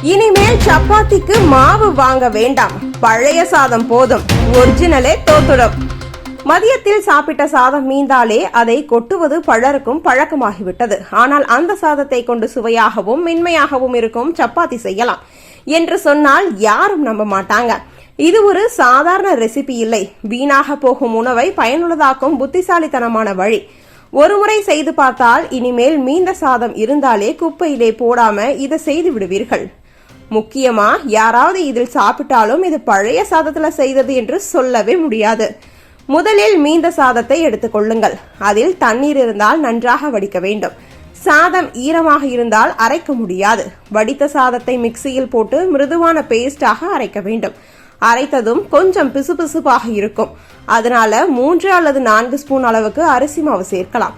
இனிமேல் சப்பாத்திக்கு மாவு வாங்க வேண்டாம். பழைய சாதம் போதும். ஒரிஜினலே தோத்துடும். மதியத்தில் சாப்பிட்ட சாதம் மீந்தாலே அதை கொட்டுவது பலருக்கும் பழக்கமாகிவிட்டது. ஆனால் அந்த சாதத்தை கொண்டு சுவையாகவும் மென்மையாகவும் இருக்கும் சப்பாத்தி செய்யலாம் என்று சொன்னால் யாரும் நம்ப மாட்டாங்க. இது ஒரு சாதாரண ரெசிபி இல்லை. வீணாக போகும் உணவை பயனுள்ளதாக்கும் புத்திசாலித்தனமான வழி. ஒருமுறை செய்து பார்த்தால் இனிமேல் மீந்த சாதம் இருந்தாலே குப்பையிலே போடாம இதை செய்து விடுவீர்கள். முக்கியமா யாராவது இதில் சாப்பிட்டாலும் இது பழைய சாதத்துல செய்தது என்று சொல்லவே முடியாது. முதலில் மீந்த சாதத்தை எடுத்துக்கொள்ளுங்கள் அதில் தண்ணீர் இருந்தால் நன்றாக வடிக்க வேண்டும். சாதம் ஈரமாக இருந்தால் அரைக்க முடியாது. வடித்த சாதத்தை மிக்சியில் போட்டு மிருதுவான பேஸ்டாக அரைக்க வேண்டும். அரைத்ததும் கொஞ்சம் பிசுபிசுப்பாக இருக்கும். அதனால மூன்று அல்லது நான்கு ஸ்பூன் அளவுக்கு அரிசி மாவு சேர்க்கலாம்.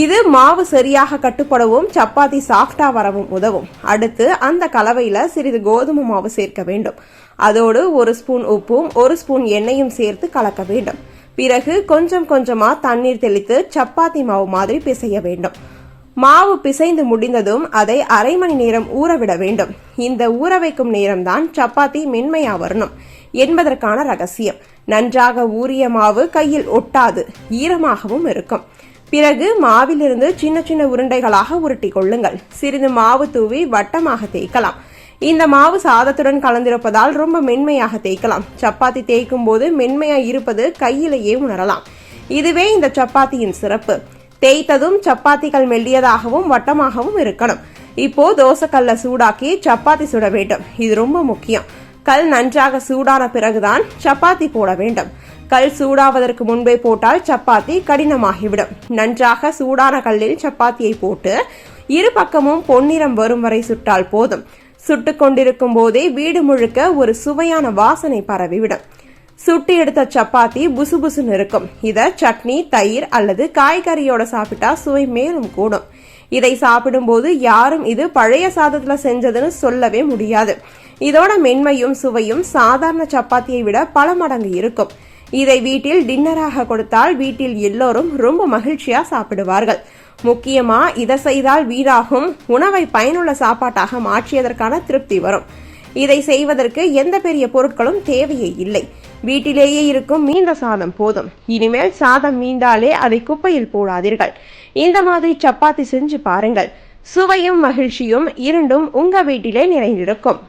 இது மாவு சரியாக கட்டுப்படவும் சப்பாத்தி சாஃப்டாக வரவும் உதவும். அடுத்து அந்த கலவையில் சிறிது கோதுமை மாவு சேர்க்க வேண்டும். அதோடு ஒரு ஸ்பூன் உப்பும் ஒரு ஸ்பூன் எண்ணெயும் சேர்த்து கலக்க வேண்டும். பிறகு கொஞ்சம் கொஞ்சமாக தண்ணீர் தெளித்து சப்பாத்தி மாவு மாதிரி பிசைய வேண்டும். மாவு பிசைந்து முடிந்ததும் அதை அரை மணி நேரம் ஊறவிட வேண்டும். இந்த ஊற வைக்கும் நேரம்தான் சப்பாத்தி மென்மையாக வரணும் என்பதற்கான ரகசியம். நன்றாக ஊறிய மாவு கையில் ஒட்டாது ஈரமாகவும் இருக்கும். பிறகு மாவிலிருந்து சின்ன சின்ன உருண்டைகளாக உருட்டி கொள்ளுங்கள். சிறிது மாவு தூவி வட்டமாக தேய்க்கலாம். இந்த மாவு சாதத்துடன் கலந்திருப்பதால் ரொம்ப மென்மையாக தேய்க்கலாம். சப்பாத்தி தேய்க்கும் போது மென்மையாக இருப்பது கையிலேயே உணரலாம். இதுவே இந்த சப்பாத்தியின் சிறப்பு. தேய்த்ததும் சப்பாத்திகள் மெல்லியதாகவும் வட்டமாகவும் இருக்கணும். இப்போ தோசைக்கல்ல சூடாக்கி சப்பாத்தி சுட வேண்டும். இது ரொம்ப முக்கியம். கல் நன்றாக சூடான பிறகுதான் சப்பாத்தி போட வேண்டும். கல் சூடாவதற்கு முன்பே போட்டால் சப்பாத்தி கடினமாகிவிடும். நன்றாக சூடான கல்லில் சப்பாத்தியை போட்டு இரு பக்கமும் பொன்னிறம் வரும் வரை சுட்டால் போதும். சுட்டு கொண்டிருக்கும் போதே வீடு முழுக்க ஒரு சுவையான வாசனை பரவிவிடும். சுட்டி எடுத்த சப்பாத்தி புசு புசுன்னு இருக்கும். இதை சட்னி தயிர் அல்லது காய்கறியோட சாப்பிட்டா சுவை மேலும் கூடும். இதை சாப்பிடும்போது யாரும் இது பழைய சாதத்துல செஞ்சதுன்னு சொல்லவே முடியாது. இதோட மென்மையும் சுவையும் சாதாரண சப்பாத்தியை விட பல மடங்கு இருக்கும். இதை வீட்டில் டின்னராக கொடுத்தால் வீட்டில் எல்லோரும் ரொம்ப மகிழ்ச்சியா சாப்பிடுவார்கள். முக்கியமா இதை செய்தால் வீடாகும் உணவை பயனுள்ள சாப்பாட்டாக மாற்றியதற்கான திருப்தி வரும். இதை செய்வதற்கு எந்த பெரிய பொருட்களும் தேவையே இல்லை. வீட்டிலேயே இருக்கும் மீந்த சாதம் போதும். இனிமேல் சாதம் மீந்தாலே அதை குப்பையில் போடாதீர்கள். இந்த மாதிரி சப்பாத்தி செஞ்சு பாருங்கள். சுவையும் மகிழ்ச்சியும் இரண்டும் உங்க வீட்டிலே நிறைந்திருக்கும்.